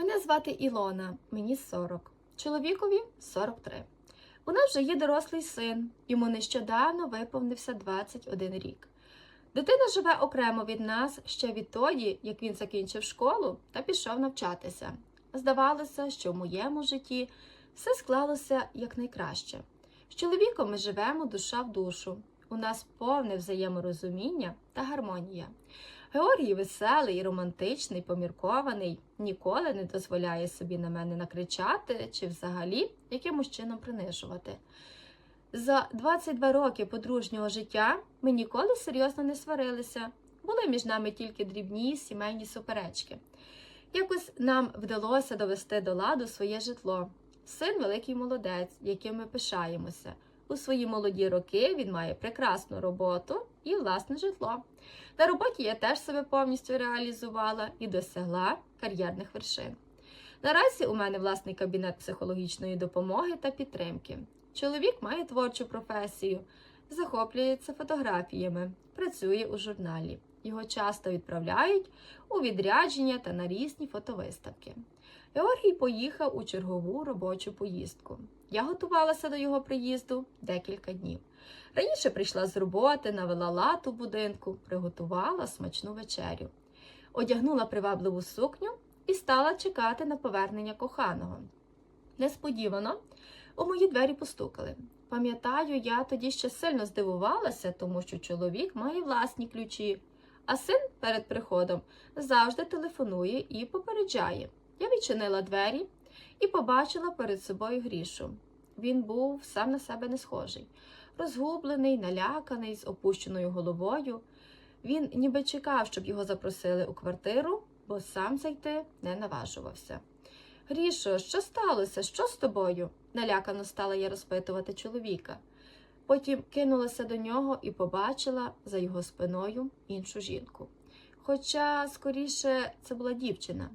Мене звати Ілона, мені 40. Чоловікові 43. У нас вже є дорослий син, йому нещодавно виповнився 21 рік. Дитина живе окремо від нас ще відтоді, як він закінчив школу та пішов навчатися. Здавалося, що в моєму житті все склалося якнайкраще. З чоловіком ми живемо душа в душу. У нас повне взаєморозуміння та гармонія. Георгій веселий, і романтичний, поміркований, ніколи не дозволяє собі на мене накричати чи взагалі якимось чином принижувати. За 22 роки подружнього життя ми ніколи серйозно не сварилися. Були між нами тільки дрібні сімейні суперечки. Якось нам вдалося довести до ладу своє житло. Син великий молодець, яким ми пишаємося. У свої молоді роки він має прекрасну роботу і власне житло. На роботі я теж себе повністю реалізувала і досягла кар'єрних вершин. Наразі у мене власний кабінет психологічної допомоги та підтримки. Чоловік має творчу професію, захоплюється фотографіями, працює у журналі. Його часто відправляють у відрядження та на різні фотовиставки. Георгій поїхав у чергову робочу поїздку. Я готувалася до його приїзду декілька днів. Раніше прийшла з роботи, навела лад у будинку, приготувала смачну вечерю, одягнула привабливу сукню і стала чекати на повернення коханого. Несподівано у мої двері постукали. Пам'ятаю, я тоді ще сильно здивувалася, тому що чоловік має власні ключі, а син перед приходом завжди телефонує і попереджає. Я відчинила двері і побачила перед собою грішу. Він був сам на себе не схожий, розгублений, наляканий, з опущеною головою. Він ніби чекав, щоб його запросили у квартиру, бо сам зайти не наважувався. Грішо, що сталося? Що з тобою? налякано стала я розпитувати чоловіка. Потім кинулася до нього і побачила за його спиною іншу жінку. Хоча, скоріше, це була дівчина.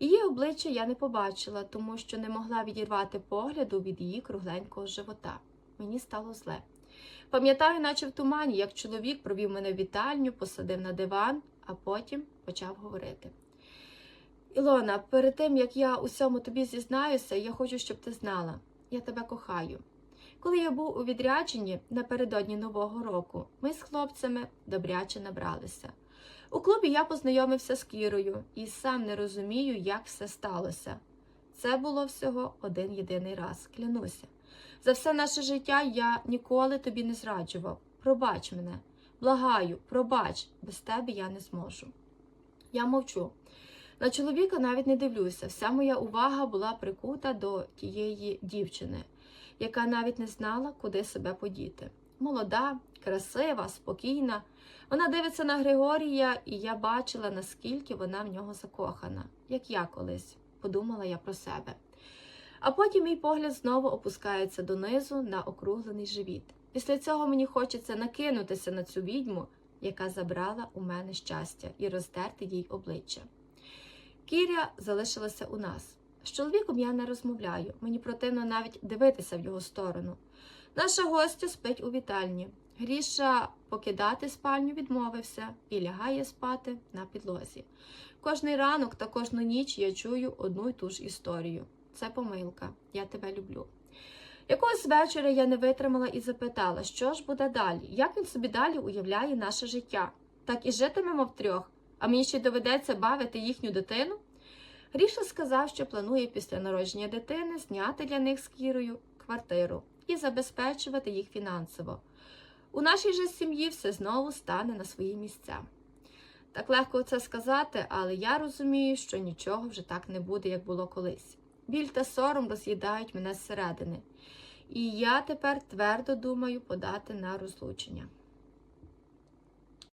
Її обличчя я не побачила, тому що не могла відірвати погляду від її кругленького живота. Мені стало зле. Пам'ятаю, наче в тумані, як чоловік провів мене в вітальню, посадив на диван, а потім почав говорити. Ілона, перед тим як я усьому тобі зізнаюся, я хочу, щоб ти знала, я тебе кохаю. Коли я був у відрядженні напередодні Нового року, ми з хлопцями добряче набралися. У клубі я познайомився з Кірою і сам не розумію, як все сталося. Це було всього один єдиний раз, клянуся. За все наше життя я ніколи тобі не зраджував. Пробач мене, благаю, пробач, без тебе я не зможу. Я мовчу. На чоловіка навіть не дивлюся. Вся моя увага була прикута до тієї дівчини, яка навіть не знала, куди себе подіти. Молода, красива, спокійна. Вона дивиться на Григорія, і я бачила, наскільки вона в нього закохана, як я колись, подумала я про себе. А потім мій погляд знову опускається донизу на округлений живіт. Після цього мені хочеться накинутися на цю відьму, яка забрала у мене щастя, і роздерти їй обличчя. Кіря залишилася у нас. З чоловіком я не розмовляю, мені противно навіть дивитися в його сторону. Наша гостя спить у вітальні. Гріша покидати спальню відмовився і лягає спати на підлозі. Кожний ранок та кожну ніч я чую одну й ту ж історію. Це помилка, я тебе люблю. Якогось вечора я не витримала і запитала, що ж буде далі, як він собі далі уявляє наше життя. Так і житимемо втрьох, а мені ще доведеться бавити їхню дитину. Гріша сказав, що планує після народження дитини зняти для них з Кірою квартиру і забезпечувати їх фінансово. У нашій же сім'ї все знову стане на свої місця. Так легко це сказати, але я розумію, що нічого вже так не буде, як було колись. Біль та сором роз'їдають мене зсередини, і я тепер твердо думаю подати на розлучення.